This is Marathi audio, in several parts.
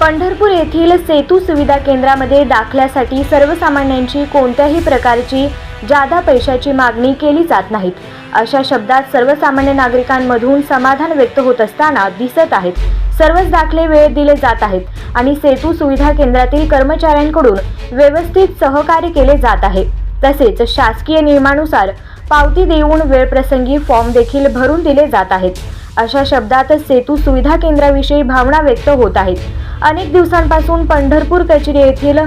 पंढरपूर येथील सेतू सुविधा केंद्रामध्ये दाखल्यासाठी सर्वसामान्यांची कोणत्याही प्रकारची जादा पैशाची मागणी केली जात नाहीत. अशा शब्दात सर्वसामान्य नागरिकांमधून समाधान व्यक्त होत असताना दिसत आहेत. सर्वच दाखले वेळेत दिले जात आहेत आणि सेतू सुविधा केंद्रातील कर्मचाऱ्यांकडून व्यवस्थित सहकार्य केले जात आहे. तसेच शासकीय नियमानुसार पावती देऊन वेळप्रसंगी फॉर्म देखील भरून दिले जात आहेत. अशा शब्दात सेतू सुविधा केंद्राविषयी भावना व्यक्त होत आहेत. अनेक दिवसांपासून पंढरपूर कचेरी येथील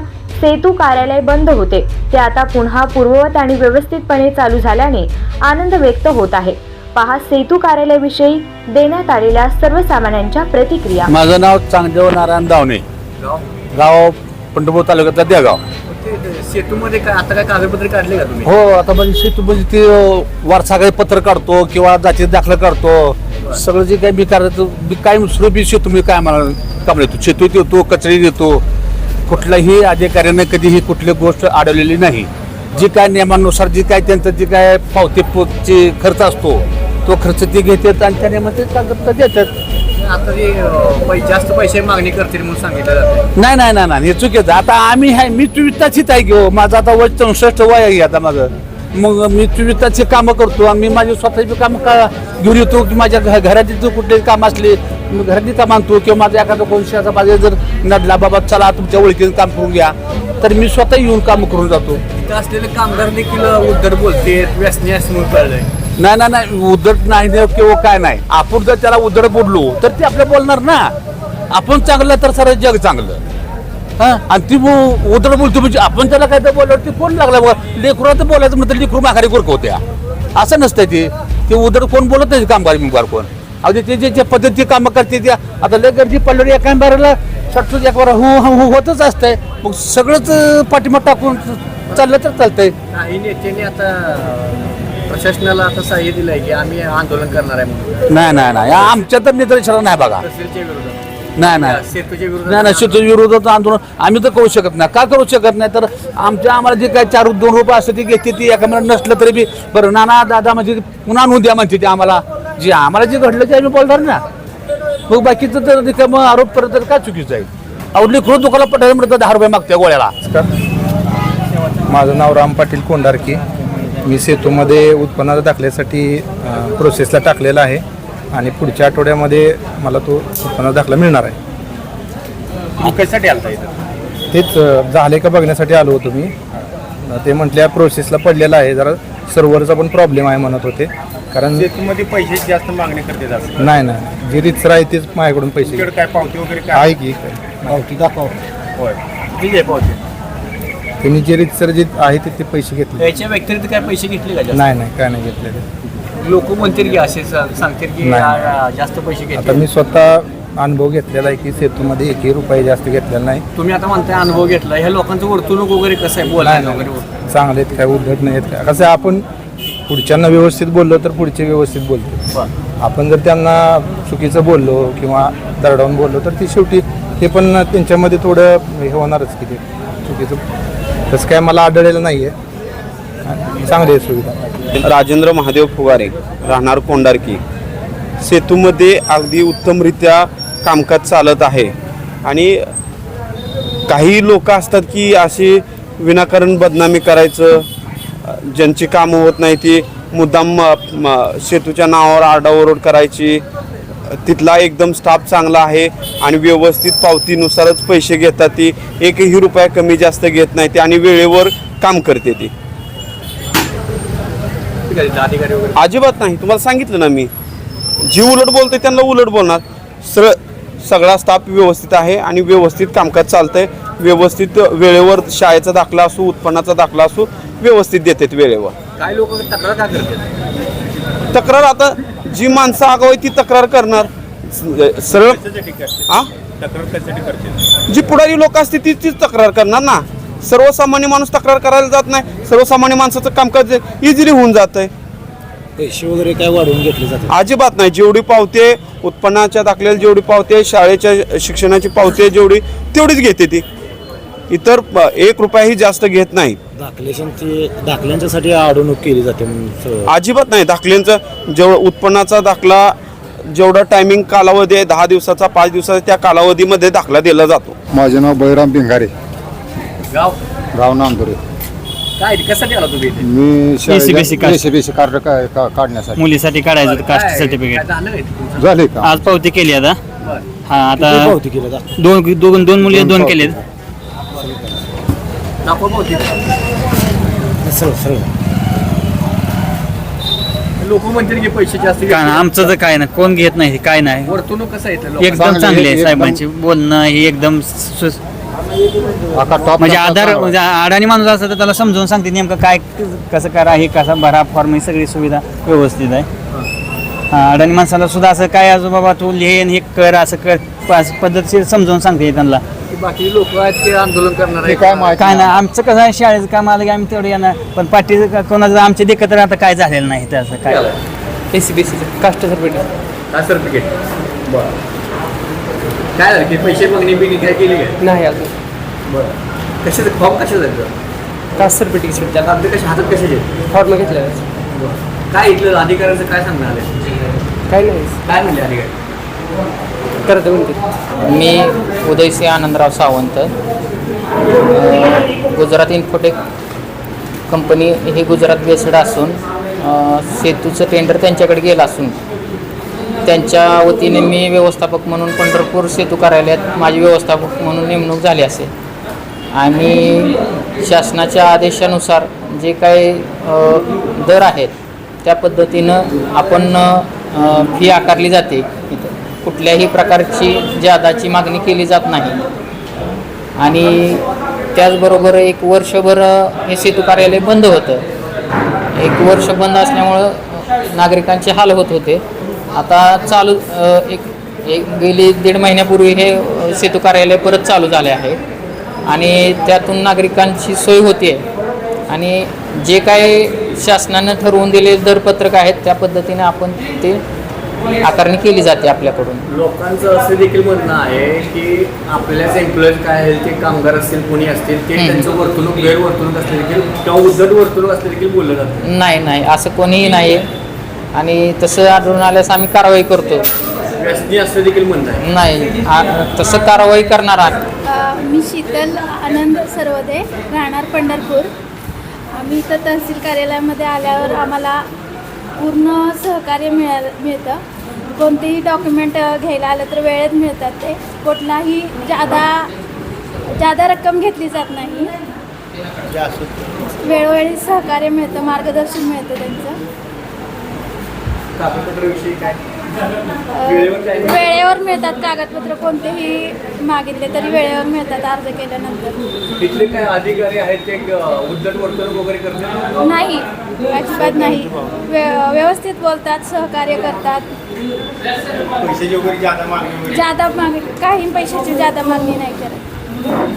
सेतू कार्यालय बंद होते. ते आता पुन्हा पूर्ववत आणि व्यवस्थितपणे चालू झाल्याने आनंद व्यक्त होत आहे. पहा सेतू कार्यालयाविषयी देण्यात आलेल्या सर्वसामान्यांच्या प्रतिक्रिया. माझं नाव चांगदेव नारायण दावणे. गाव? गाव पंढरपूर तालुक्यातलं देगाव सेतूमध्ये काय आता काय कागदपत्र काढले का तुम्ही? हो आता म्हणजे शेतू म्हणजे ते वारसा काही पत्र काढतो किंवा जाती दाखला काढतो. सगळं जे काही मी करायचं मी काय स्वरूपी शेतू मी काय मला काम येतो शेतू देतो कचरी देतो. कुठल्याही अधिकाऱ्याने कधीही कुठली गोष्ट अडवलेली नाही. जी काय नियमानुसार जी काय त्यांचं जे काय पावती खर्च असतो तो खर्च ते घेतात आणि त्या नियमाने ते कागदपत्र देतात. आता जास्त पैसे मागणी करतील म्हणून सांगितलं जातं नाही नाही नाही नाही हे चुकीचं आता आम्ही आहे मी चोवीस आहे घेऊ हो. माझं आता वय चौसष्ट वय आहे आता माझं. मग मी चोवीस कामं करतो आणि मी माझी स्वतःची कामं का घेऊन येतो की माझ्या घरातील जर कुठली काम असली मी घरातली काम आणतो किंवा माझा एखादा कोणशी असा माझे जर नडला बाबा चला तुमच्या ओळखीचं काम करून घ्या. तर मी स्वतः येऊन काम करून जातो. असलेले कामगार देखील उद्धट बोलते व्यसनी असं म्हणून कळलंय. नाही नाही नाही उद्धट नाही किंवा काय नाही. आपण जर त्याला उद्धट बोललो तर ते आपल्या बोलणार ना. आपण चांगलं तर सर जग चांगलं. हा? आणि ती उद्धट बोलतो म्हणजे आपण त्याला काय तर बोलल्यावर ते कोण लागला बघा लेकरू तर बोलायचं म्हणतं लेकरू माघारी होत्या. असं नसतं ते. ते उद्धट कोण बोलत नाही कामगार बिमगार कोण. अगदी ते जे जे पद्धती कामं करते त्या आता लय गर्दी पडल्यावर एका बाराला सटसूट एक बारा हु हु हु होतच असतंय. मग सगळंच पाठीमाग टाकून चाललं तर चालतंय. काही नेत्यांनी आता प्रशासनाला आता सहाय्य दिलंय की आम्ही आंदोलन करणार आहे म्हणून. नाही नाही नाही. आमच्या तर निदर्शनाला नाही बघा. तहसीलच्या विरोधात. नाही नाही. सेतूच्या नाही विरोधात नाही शेतू विरोधात आंदोलन आम्ही तर करू शकत नाही. का करू शकत नाही? तर आमच्या आम्हाला जे काय चार दोन रुपये असते ती घेते ती एका महिन्यात नसलं तरी बी बरं. नाना दादा म्हणजे पुन्हा आणून द्या म्हणते ते आम्हाला. जे आम्हाला जे घडलं ते आम्ही बोलणार ना. मग बाकीचं तर रिकाम आरोप परत तर काय चुकीचं आहे? आवडली खरं दुकाला पटायला म्हणतात दहा रुपये मागते गोळ्याला. माझं नाव राम पाटील कोंडारकी. मी सेतूमध्ये उत्पन्नाच्या दाखल्यासाठी प्रोसेसला टाकलेला आहे आणि पुढच्या आठवड्यामध्ये मला तो उत्पन्नाचा दाखला मिळणार आहे. कशासाठी आलता इथं? तेच झाले का बघण्यासाठी आलो होतो मी. ते म्हटल्या प्रोसेसला पडलेला आहे जरा सर्व्हरचा पण प्रॉब्लेम आहे म्हणत होते. कारण सेतूमध्ये पैसे जास्त मागणी करते जास्त नाही नाही. जे रितसर आहे तेच माझ्याकडून पैसे. काय पावती वगैरे काय? आहे की पावती दाखव. होय. ठीक आहे पावती. त्यांनी जे रितसर जे आहे ते ते पैसे घेतले. याच्या व्यतिरिक्त काय पैसे घेतले का जास्त? नाही नाही. काय नाही घेतलेले लोक म्हणतील की असे सा- सांगतील की नाही. आ- जास्त पैसे आता घेतले मी स्वतः अनुभव घेतलेला आहे की सेतूमध्ये एकही रुपये जास्त घेतलेला नाही. तुम्ही आता म्हणताय अनुभव घेतला. ह्या लोकांचं वर्तणूक वगैरे कसं आहे? बोलायला नाही, वगैरे. चांगले आहेत काय उद्धट नाही आहेत काय. कसं आहे, आपण पुढच्यांना व्यवस्थित बोललो तर पुढचे व्यवस्थित बोलतो. आपण जर त्यांना चुकीचं बोललो किंवा दरडावून बोललो तर ती शेवटी ते पण त्यांच्यामध्ये थोडं हे होणारच की ते चुकीचं. तसं काय मला आढळलेलं नाही आहे चांगली आहे सुविधा. राजेंद्र महादेव फुगारे राहणार कोंडारकी. सेतूमध्ये अगदी उत्तमरित्या कामकाज चालत आहे. आणि काही लोक असतात की अशी विनाकारण बदनामी करायचं ज्यांची कामं होत नाही ती मुद्दाम सेतूच्या नावावर आरडाओरड करायची. तिथला एकदम स्टाफ चांगला आहे आणि व्यवस्थित पावतीनुसारच पैसे घेतात ती. एकही रुपया कमी जास्त घेत नाही ती आणि वेळेवर काम करते ती. अजिबात नाही. तुम्हाला सांगितलं ना मी. जी उलट बोलते त्यांना उलट बोलणार. सर सगळा स्टाफ व्यवस्थित आहे आणि व्यवस्थित कामकाज चालतंय. व्यवस्थित वेळेवर शाळेचा दाखला असो उत्पन्नाचा दाखला असो व्यवस्थित देतात वेळेवर. काय लोक तक्रार का करतात? तक्रार आता जी माणसं आगाव आहे ती तक्रार करणार. सरळ हा जी पुढारी लोक असते ती तीच तक्रार करणार ना. सर्वसामान्य माणूस तक्रार करायला जात नाही. सर्वसामान्य माणसाचं कामकाज इझिली होऊन जात आहे पैसे वगैरे काय वाढवून घेतले जाते अजिबात नाही. जेवढी पावते उत्पन्नाच्या दाखल्याला जेवढी पावते शाळेच्या शिक्षणाची पावते जेवढी तेवढीच घेते ती. इतर प- एक रुपयाही जास्त घेत नाही. दाखल्याची दाखल्यांच्यासाठी अडवणूक केली जाते अजिबात नाही. दाखल्यांचं जेवढं उत्पन्नाचा दाखला जेवढा टायमिंग कालावधी आहे दहा दिवसाचा पाच दिवसाचा त्या कालावधीमध्ये दाखला दिला जातो. माझे नाव बळीराम भिंगारे. गाव? गाव नांदुरे. काय कशासाठी आला तुम्ही इथे? मी SBC कार्ड. एसीबीसी कार्ड का- का- काढण्यासाठी. मुलीसाठी काढायचं कास्ट सर्टिफिकेट झालं काय तुमचं? झाले का? आज पावती केली आता. बरं. हा आता दोन दोन दोन मुली दोन दोन पावती. केलेत दाखवा लोक म्हणतील की पैसे जास्त. आमचं तर काय ना कोण घेत नाही काय नाही वर्तणूक कसं? एकदम चांगली आहे साहेबांची बोलणं हे एकदम सु- म्हणजे आधार. म्हणजे अडाणी माणूस असं तर त्याला समजावून सांगते नेमकं काय कसं करा हे कसं भरा फॉर्म ही सगळी सुविधा व्यवस्थित आहे हा अडाणी माणसाला सुद्धा असं काय आजो बाबा तू लिहे आणि हे कर असं कर पाच पद्धतशीर समजावून सांगते त्यांना. की बाकी लोक आहेत ते आंदोलन करणार आहे काय माहिती काय ना आमचं कसं आहे शाळेचं काम आलं की आम्ही तेवढं येणार. पण पाठीचं का- कोणाचं आमचे देखत तर आता काय झालेलं नाही त्याचं काय. एसीबीसीचं कास्ट सर्टिफिकेट. Caste certificate? बरं. काय झालं की पैसे मागणी बिगणी काय केली काय? नाही अजून. बरं. कशाचं फॉर्म कशाचं आहे? Caste certificate. त्यात आपले कशा हातात कशाचे फॉर्म घेतलेला काय इथलं अधिकाऱ्यांचं काय सांगणार आले काही नाही. काय म्हणले करतो मी उदयसिंह आनंदराव सावंत. अ, गुजरात इन्फोटेक कंपनी ही गुजरात बेस्ड असून अ, सेतूचं टेंडर त्यांच्याकडे गेलं असून त्यांच्या वतीने मी व्यवस्थापक म्हणून पंढरपूर सेतू कार्यालयात माझी व्यवस्थापक म्हणून नेमणूक झाली असेल. आणि शासनाच्या आदेशानुसार जे काही अ, दर आहेत त्या पद्धतीनं आपण फी आकारली जाते. इथं कुठल्याही प्रकारची जादाची मागणी केली जात नाही. आणि त्याचबरोबर एक वर्षभर हे सेतू कार्यालय बंद होतं. एक वर्ष बंद असल्यामुळं नागरिकांचे हाल होत होते. आता चालू एक एक गेली दीड महिन्यापूर्वी हे सेतू कार्यालय परत चालू झाले आहे. आणि त्यातून नागरिकांची सोय होते आणि जे काय शासनानं ठरवून दिलेले दरपत्रक आहेत त्या पद्धतीने आपण ते आकारणी केली जाते आपल्याकडून. लोकांचं असं देखील म्हणणं आहे की आपल्याच एम्प्लॉईज काय आहेत ते कामगार असतील कोणी असतील ते हम्म. त्यांचं वर्तणूक गैरवर्तणूक असले देखील किंवा उद्धट वर्तणूक असले देखील बोललं जातं. नाही नाही असं कोणीही नाही आणि तसं आढळून आल्यास आम्ही कारवाई करतो. व्यासनी असं देखील म्हणणं आहे. नाही आ- तसं कारवाई करणार आहात अ, मी शीतल आनंद सर्वदे राहणार पंढरपूर. आम्ही इथं तहसील कार्यालयामध्ये आल्यावर आम्हाला पूर्ण सहकार्य मिळा मिळतं. कोणतेही डॉक्युमेंट घ्यायला आलं तर वेळेत मिळतात ते. कुठलाही म्हणजे जादा जादा रक्कम घेतली जात नाही. वेळोवेळी सहकार्य मिळतं मार्गदर्शन मिळतं त्यांचं. कागदपत्राविषयी काय? वेळेवर मिळतात कागदपत्र कोणतेही मागितले तरी वेळेवर मिळतात अर्ज केल्यानंतर. तिथले काय अधिकारी आहेत ते अं, उद्धट वर्तणूक वगैरे करतात? नाही अजिबात नाही. व्य- व्यवस्थित बोलतात सहकार्य करतात. पैशाची वगैरे जादा मागणी जादा मागणी काही पैशाची जादा मागणी नाही करत.